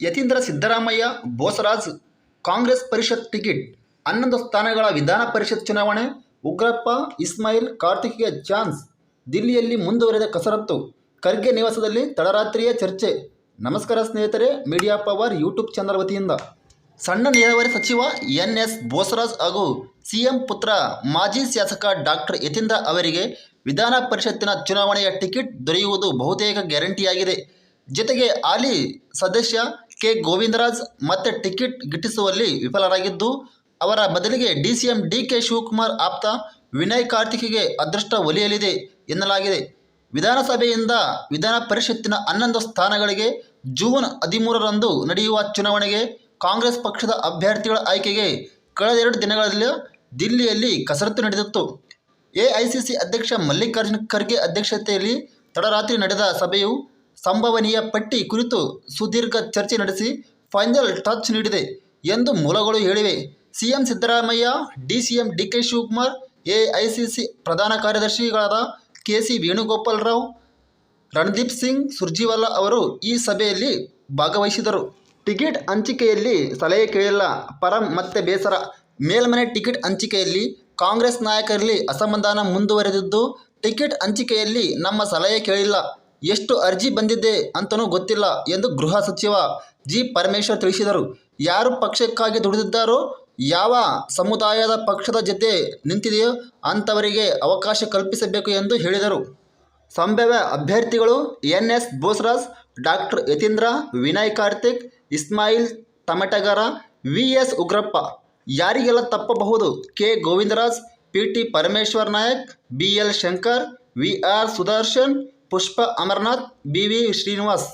ಯತೀಂದ್ರ ಸಿದ್ದರಾಮಯ್ಯ, ಬೋಸರಾಜ್, ಕಾಂಗ್ರೆಸ್ ಪರಿಷತ್ ಟಿಕೆಟ್, ಹನ್ನೊಂದು ಸ್ಥಾನಗಳ ವಿಧಾನ ಪರಿಷತ್ ಚುನಾವಣೆ, ಉಗ್ರಪ್ಪ, ಇಸ್ಮಾಯಿಲ್ ಕಾರ್ತಿಕ್ಗೆ ಚಾನ್ಸ್, ದಿಲ್ಲಿಯಲ್ಲಿ ಮುಂದುವರೆದ ಕಸರತ್ತು, ಖರ್ಗೆ ನಿವಾಸದಲ್ಲಿ ತಡರಾತ್ರಿಯ ಚರ್ಚೆ. ನಮಸ್ಕಾರ ಸ್ನೇಹಿತರೆ, ಮೀಡಿಯಾ ಪವರ್ ಯೂಟ್ಯೂಬ್ ಚಾನಲ್ ವತಿಯಿಂದ. ಸಣ್ಣ ನೀರಾವರಿ ಸಚಿವ ಎನ್ ಎಸ್ ಬೋಸರಾಜ್ ಹಾಗೂ ಸಿಎಂ ಪುತ್ರ ಮಾಜಿ ಶಾಸಕ ಡಾಕ್ಟರ್ ಯತೀಂದ್ರ ಅವರಿಗೆ ವಿಧಾನ ಪರಿಷತ್ತಿನ ಚುನಾವಣೆಯ ಟಿಕೆಟ್ ದೊರೆಯುವುದು ಬಹುತೇಕ ಗ್ಯಾರಂಟಿಯಾಗಿದೆ. ಜೊತೆಗೆ ಹಾಲಿ ಸದಸ್ಯ ಕೆ ಗೋವಿಂದರಾಜ್ ಮತ್ತೆ ಟಿಕೆಟ್ ಗಿಟ್ಟಿಸುವಲ್ಲಿ ವಿಫಲರಾಗಿದ್ದು, ಅವರ ಬದಲಿಗೆ D C M D K Shivakumar ಆಪ್ತ ವಿನಯ್ ಕಾರ್ತಿಕ್ಗೆ ಅದೃಷ್ಟ ಒಲಿಯಲಿದೆ ಎನ್ನಲಾಗಿದೆ. ವಿಧಾನಸಭೆಯಿಂದ ವಿಧಾನ ಪರಿಷತ್ತಿನ ಹನ್ನೊಂದು ಸ್ಥಾನಗಳಿಗೆ ಜೂನ್ ಹದಿಮೂರರಂದು ನಡೆಯುವ ಚುನಾವಣೆಗೆ ಕಾಂಗ್ರೆಸ್ ಪಕ್ಷದ ಅಭ್ಯರ್ಥಿಗಳ ಆಯ್ಕೆಗೆ ಕಳೆದೆರಡು ದಿನಗಳಲ್ಲಿ ದಿಲ್ಲಿಯಲ್ಲಿ ಕಸರತ್ತು ನಡೆದಿತ್ತು. ಎಐಸಿಸಿ ಅಧ್ಯಕ್ಷ ಮಲ್ಲಿಕಾರ್ಜುನ ಖರ್ಗೆ ಅಧ್ಯಕ್ಷತೆಯಲ್ಲಿ ತಡರಾತ್ರಿ ನಡೆದ ಸಭೆಯು ಸಂಭವನೀಯ ಪಟ್ಟಿ ಕುರಿತು ಸುದೀರ್ಘ ಚರ್ಚೆ ನಡೆಸಿ ಫೈನಲ್ ಟಚ್ ನೀಡಿದೆ ಎಂದು ಮೂಲಗಳು ಹೇಳಿವೆ. CM Siddaramaiah, DCM D K Shivakumar, AICC ಪ್ರಧಾನ ಕಾರ್ಯದರ್ಶಿಗಳಾದ ಕೆ ಸಿ ವೇಣುಗೋಪಾಲ್ ರಾವ್, ರಣದೀಪ್ ಸಿಂಗ್ ಸುರ್ಜಿವಾಲಾ ಅವರು ಈ ಸಭೆಯಲ್ಲಿ ಭಾಗವಹಿಸಿದರು. ಟಿಕೆಟ್ ಹಂಚಿಕೆಯಲ್ಲಿ ಸಲಹೆ ಕೇಳಿಲ್ಲ ಪರಂ ಮತ್ತೆ ಬೇಸರ. ಮೇಲ್ಮನೆ ಟಿಕೆಟ್ ಹಂಚಿಕೆಯಲ್ಲಿ ಕಾಂಗ್ರೆಸ್ ನಾಯಕರಲ್ಲಿ ಅಸಮಾಧಾನ ಮುಂದುವರೆದಿದ್ದು, ಟಿಕೆಟ್ ಹಂಚಿಕೆಯಲ್ಲಿ ನಮ್ಮ ಸಲಹೆ ಕೇಳಿಲ್ಲ. ಎಷ್ಟು ಅರ್ಜಿ ಬಂದಿದೆ ಅಂತನೂ ಗೊತ್ತಿಲ್ಲ ಎಂದು ಗೃಹ ಸಚಿವ ಜಿ ಪರಮೇಶ್ವರ್ ತಿಳಿಸಿದರು. ಯಾರು ಪಕ್ಷಕ್ಕಾಗಿ ದುಡಿದಿದ್ದಾರೋ, ಯಾವ ಸಮುದಾಯದ ಪಕ್ಷದ ಜೊತೆ ನಿಂತಿದೆಯೋ ಅಂಥವರಿಗೆ ಅವಕಾಶ ಕಲ್ಪಿಸಬೇಕು ಎಂದು ಹೇಳಿದರು. ಸಂಭಾವ್ಯ ಅಭ್ಯರ್ಥಿಗಳು N S Bosaraj, doctor Yathindra, Vinay Karthik, Ismail Tamatagar, V S Ugrappa. ಯಾರಿಗೆಲ್ಲ ತಪ್ಪಬಹುದು? K Govindaraj, P T Parameshwar Nayak, B L Shankar, V R Sudarshan Pushpa Amarnath, B V Srinivas.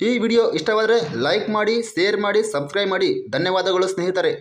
ಈ ವಿಡಿಯೋ ಇಷ್ಟವಾದರೆ ಲೈಕ್ ಮಾಡಿ, share ಮಾಡಿ, subscribe ಮಾಡಿ. ಧನ್ಯವಾದಗಳು ಸ್ನೇಹಿತರೆ.